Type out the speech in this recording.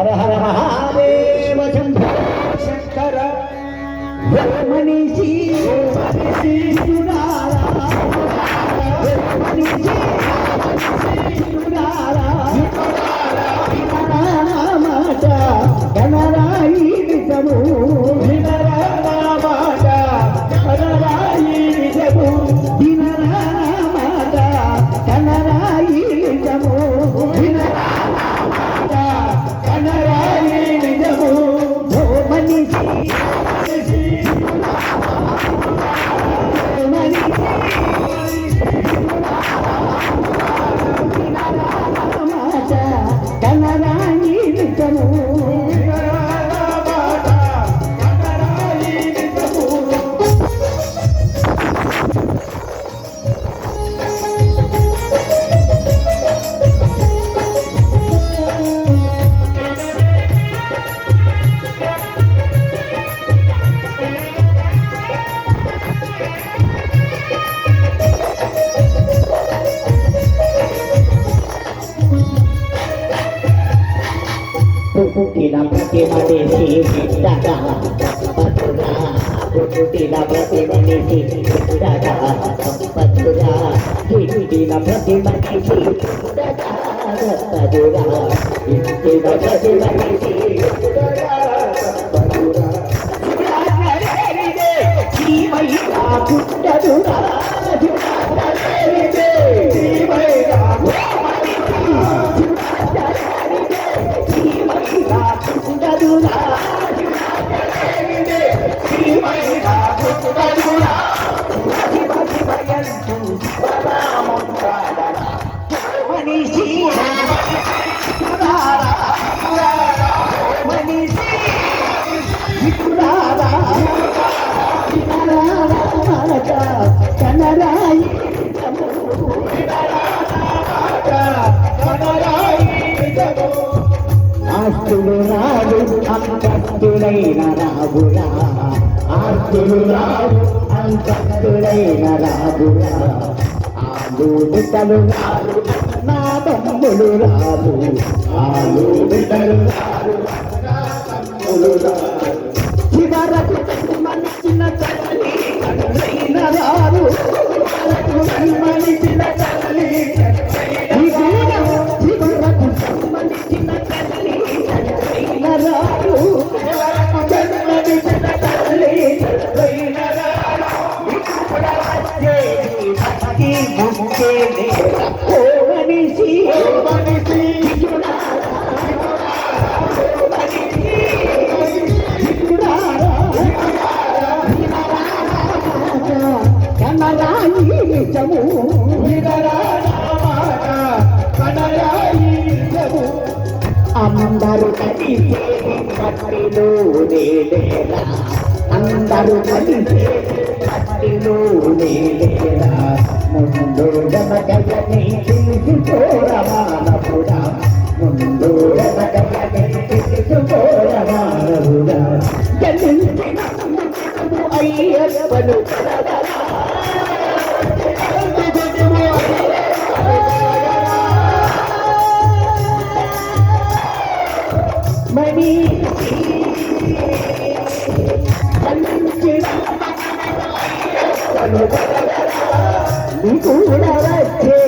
హర హర మహాదేవ శంభో శంకర మనిషి మనిషి గణరా పుట్టిన ప్రతి మనిషి బిడ్డగా సంపత్తుగా పుట్టిన ప్రతి మనిషి బిడ్డగా సంపత్తుగా పుట్టిన ప్రతి మనిషి బిడ్డగా సంపత్తుగా పుట్టిన ప్రతి మనిషి బిడ్డగా సంపత్తుగా ఆస్తులు రాదు అంతస్తులైన రాబురా ఆస్తులు రాదు అంతస్తులైన రాబురా ఆలు బిడ్డలు రాడు నా తమ్ముడు రాదు ఆలు బిడ్డలు రాడు నా తమ్ముడు రాదు చివరకు మన భక్తి ముక్కేది ఓ మనిషి ఓ మనిషి కనరాయి నిజము అందరు కలిసి పట్టిలో లేరా. అందరూ కలిసి పట్టిలో లేరా ముందు జమగలని తీసుకోరమానపురా ముందు జమగలని అయ్యప్పను మణి నీ కూడా వచ్చే